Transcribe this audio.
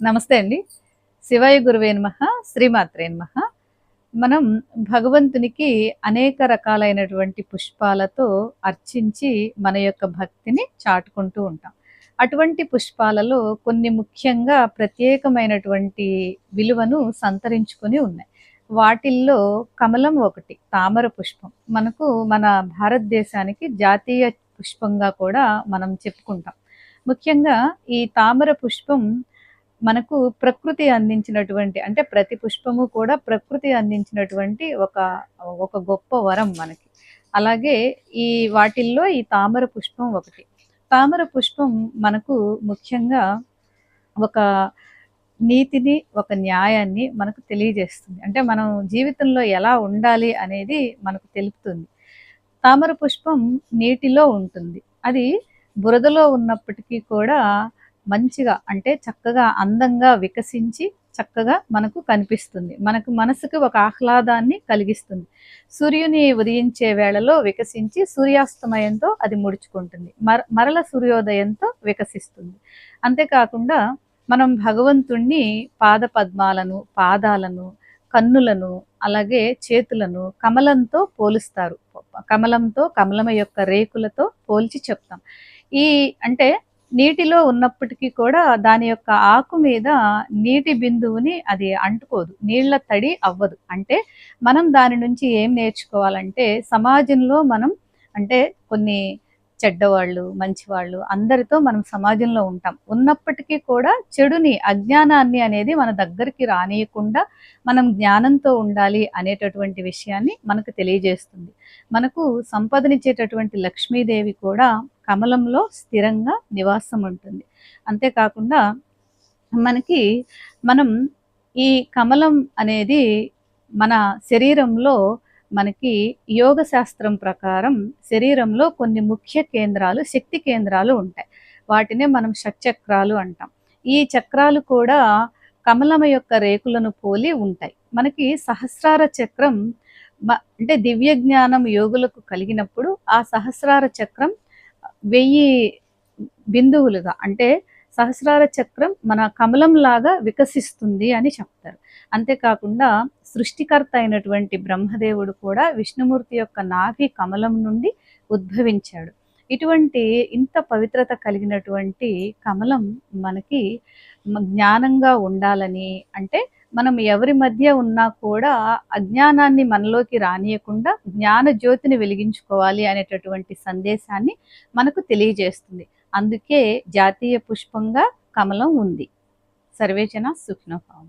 నమస్తే అండి. శివాయ గురువే నమః శ్రీమాత్రే నమః. మనం భగవంతునికి అనేక రకాలైనటువంటి పుష్పాలతో అర్చించి మన యొక్క భక్తిని చాటుకుంటూ ఉంటాం. అటువంటి పుష్పాలలో కొన్ని ముఖ్యంగా ప్రత్యేకమైనటువంటి విలువను సంతరించుకొని ఉన్నాయి. వాటిల్లో కమలం ఒకటి తామర పుష్పం. మనకు మన భారతదేశానికి జాతీయ పుష్పంగా కూడా మనం చెప్పుకుంటాం. ముఖ్యంగా ఈ తామర పుష్పం మనకు ప్రకృతి అందించినటువంటి అంటే ప్రతి పుష్పము కూడా ప్రకృతి అందించినటువంటి ఒక ఒక గొప్ప వరం మనకి. అలాగే ఈ వాటిల్లో ఈ తామర పుష్పం ఒకటి. తామర పుష్పం మనకు ముఖ్యంగా ఒక నీతిని ఒక న్యాయాన్ని మనకు తెలియజేస్తుంది. అంటే మనం జీవితంలో ఎలా ఉండాలి అనేది మనకు తెలుపుతుంది. తామర పుష్పం నీటిలో ఉంటుంది. అది బురదలో ఉన్నప్పటికీ కూడా మంచిగా అంటే చక్కగా అందంగా వికసించి చక్కగా మనకు కనిపిస్తుంది. మనకు మనసుకు ఒక ఆహ్లాదాన్ని కలిగిస్తుంది. సూర్యుని ఉదయించే వేళలో వికసించి సూర్యాస్తమయంతో అది ముడుచుకుంటుంది. మర మరల సూర్యోదయంతో వికసిస్తుంది. అంతేకాకుండా మనం భగవంతుణ్ణి పాద పద్మాలను పాదాలను కన్నులను అలాగే చేతులను కమలంతో పోలుస్తారు. కమలంతో కమలమ యొక్క రేకులతో పోల్చి చెప్తాం. ఈ అంటే నీటిలో ఉన్నప్పటికీ కూడా దాని యొక్క ఆకు మీద నీటి బిందువుని అది అంటుకోదు. నీళ్ళ తడి అవ్వదు. అంటే మనం దాని నుంచి ఏం నేర్చుకోవాలంటే సమాజంలో మనం అంటే కొన్ని చెడ్డవాళ్ళు మంచివాళ్ళు అందరితో మనం సమాజంలో ఉంటాం. ఉన్నప్పటికీ కూడా చెడుని అజ్ఞానాన్ని అనేది మన దగ్గరికి రానియకుండా మనం జ్ఞానంతో ఉండాలి అనేటటువంటి విషయాన్ని మనకు తెలియజేస్తుంది. మనకు సంపదనిచ్చేటటువంటి లక్ష్మీదేవి కూడా కమలంలో స్థిరంగా నివాసం ఉంటుంది. అంతేకాకుండా మనకి మనం ఈ కమలం అనేది మన శరీరంలో మనకి యోగ శాస్త్రం ప్రకారం శరీరంలో కొన్ని ముఖ్య కేంద్రాలు శక్తి కేంద్రాలు ఉంటాయి. వాటినే మనం షట్చక్రాలు అంటాం. ఈ చక్రాలు కూడా కమలమ యొక్క రేకులను పోలి ఉంటాయి. మనకి సహస్రార చక్రం అంటే దివ్య జ్ఞానం యోగులకు కలిగినప్పుడు ఆ సహస్రార చక్రం వెయ్యి బిందువులుగా అంటే సహస్రార చక్రం మన కమలం లాగా వికసిస్తుంది అని చెప్తారు. అంతేకాకుండా సృష్టికర్త అయినటువంటి బ్రహ్మదేవుడు కూడా విష్ణుమూర్తి యొక్క నాభి కమలం నుండి ఉద్భవించాడు. ఇటువంటి ఇంత పవిత్రత కలిగినటువంటి కమలం మనకి జ్ఞానంగా ఉండాలని అంటే మనం ఎవరి మధ్య ఉన్నా కూడా అజ్ఞానాన్ని మనలోకి రానియకుండా జ్ఞాన జ్యోతిని వెలిగించుకోవాలి అనేటటువంటి సందేశాన్ని మనకు తెలియజేస్తుంది. అందుకే జాతీయ పుష్పంగా కమలం ఉంది. సర్వేజన సుఖ్నభావం